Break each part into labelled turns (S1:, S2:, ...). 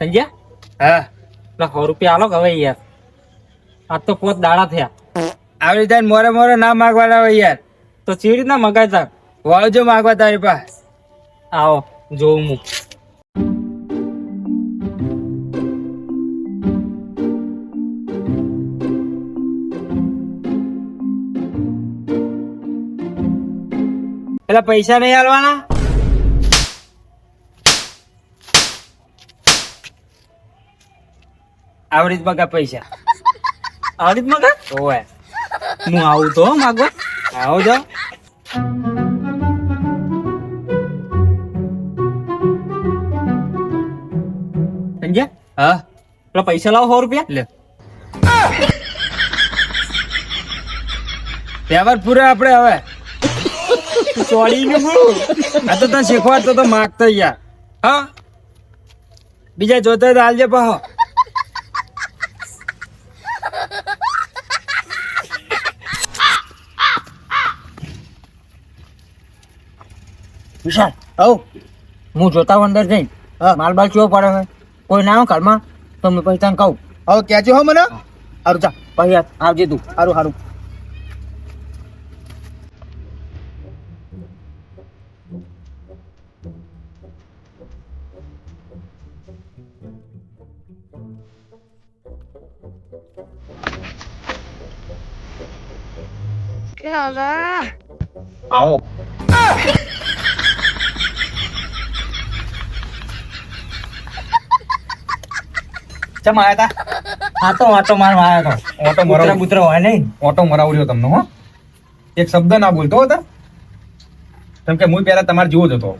S1: સમજ્યા?
S2: હા.
S1: સો રૂપિયા આલો હવે યાર. આજ તો પોત દાડા થયા.
S2: આવી રીતે મોરે મોરે ના માગવાના હોય યાર.
S1: તો ચીવી રીતના મગાય તાર
S2: વાવજો માગવા તારી પાસે.
S1: આવો જોઉં હું.
S2: પેલા પૈસા નહીં આલવાના આવડી જ બગા પૈસા.
S1: આવડી રીત મગા?
S2: ઓય
S1: હું આવું તો હો માગવા
S2: આવો જો
S1: સમજ્યા
S2: હા?
S1: પેલા પૈસા લાવો સો રૂપિયા.
S2: લે. વ્યવહાર પૂરા આપણે હવે.
S1: ચોળી ને
S2: આ તો તને શીખવાડતો તો માગતો યાર. હા. બીજા જોતા હાલજે પાહો.
S3: વિશાલ હવ હું જોતા અંદર જઈ માલ બાલ ચેવો પડે છે કોઈ ના આવે ઘરમાં તો મેં પછી તને કહું.
S4: હવે કેજો હો મને.
S3: સારું જા. પછી આવજે તું.
S4: સારું સારું
S2: આવો. ચમ આયા તા?
S3: આ તો આટો મારવા આવ્યો તો.
S2: ઓટો મરાવ
S3: પુત્ર હોય નહીં.
S2: ઓટો મરાવડ્યો તમને હો. એક શબ્દ ના બોલતો હતા કેમ કે હું પહેલા તમારે જીવો જ હતો.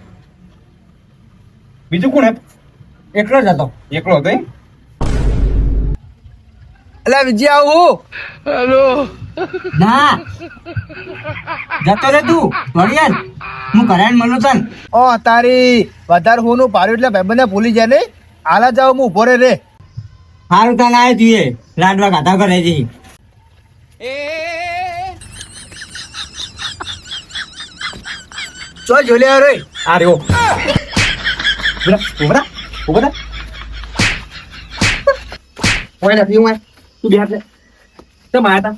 S2: બીજું કોણ હે?
S3: એકલો જ હતો.
S2: એકલો હતો એમ?
S4: એટલે વિજય આવું.
S3: ના. જતો રે તું. વળિયાલ હું કરાઈને મળું તને.
S4: ઓ તારી વધારે હોનું પાડ્યું એટલે ભાઈબંધને ભૂલી જાય નહીં. આલા જાવ હું ઊભો રે રે.
S3: સારું તને આવે જોઈએ લાડવા ગાધા કરે છે.
S4: ચો જોલ્યા રે.
S2: આ રહ્યો. ઉભરા ઉભરા
S4: ઓય નથી હું તું બેઠ લે.
S2: તો માયા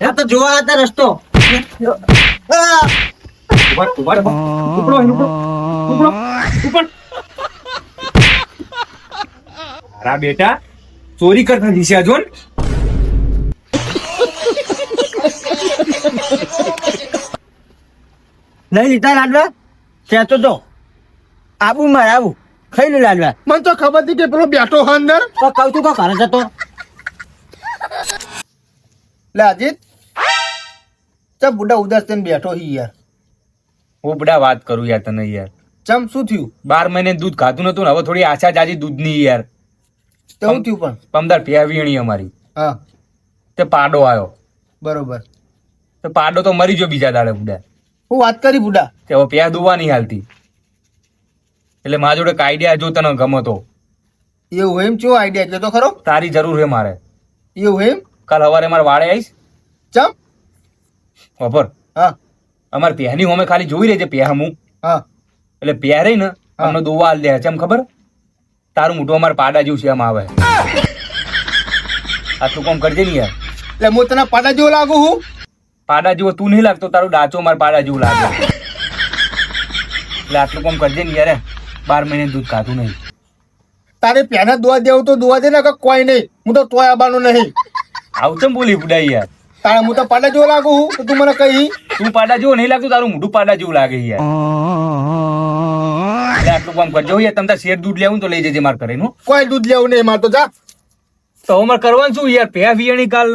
S2: તા?
S3: તો જોવા હતા રસ્તો.
S2: ઉપર મારા બેટા ચોરી કરતા દિશા જો
S3: નહીં લીધા લાડવા? કહેતો તો. આવું મારે આવું. ખાઈ લે લાડવા.
S4: મને તો ખબર હતી કે પેલો બેઠો હા અંદર.
S3: તો કહું તું કો ઘરે જતો.
S4: લે અજીત. ચમ બુડા ઉદાસ થઈને બેઠો હી યાર.
S2: હું બુડા વાત કરું યાર તને યાર.
S4: ચમ શું થયું?
S2: બાર મહિને દૂધ ખાધું નતું ને હવે થોડી આશા જાજી દૂધની યાર.
S4: તે શું થયું પણ.
S2: પમદાર પ્યાવીણી અમારી
S4: હા.
S2: તે પાડો આવ્યો
S4: બરોબર.
S2: તો પાડો તો મરી ગયો બીજા દાડે બુડા.
S4: હું વાત કરી બુડા?
S2: તે હવે પ્યા દુવા નહીં હાલતી. એટલે મારા જોડે આઈડિયા જો તને ગમતો
S4: એવું એમ? ચો આઈડિયા કે તો ખરો.
S2: તારી જરૂર છે મારે.
S4: એવું એમ?
S2: કાલ સવારે મારે વાડે આવીશ.
S4: ચમ?
S2: બપોર
S4: હા.
S2: અમારે પ્યાની હોમે ખાલી જોઈ રહેજે પ્યા હું.
S4: હા.
S2: એટલે પ્યારે રહી ને અમને દોવા હાલ દે. ચમ ખબર? તારું મોટું અમારે પાડા જેવું છે એમ આવે. આટલું કોમ કરજે ને યાર.
S4: એટલે હું તને પાડા જેવો લાગુ હું
S2: પાડા જેવો તું નહીં લાગતો તારું ડાચો મારે પાડા જેવું લાગે. એટલે આટલું કોમ કરજે ને યાર બાર મહિને દૂધ ખાધું નહીં.
S4: તારે પેના દોવા દેવું તો દોવા દે ને કે કોઈ નહીં? હું તો તોય આવવાનું નહીં.
S2: આવું ચમ બોલી ઉડાઈ યાર?
S4: તારે હું તો પાડા જેવો લાગુ હું તું મને કહી.
S2: તું પાડા જેવો નહીં લાગતું તારું મોઢું પાડા જેવું લાગે યાર. આટલું કામ કરજો યાર તમે શેર દૂધ લેવું તો લઈ જજે મારે કરીને નું
S4: કોઈ દૂધ લેવું નહીં માર તો જા.
S2: તો અમાર કરવાનું શું યાર? પે વિયાણી કાલ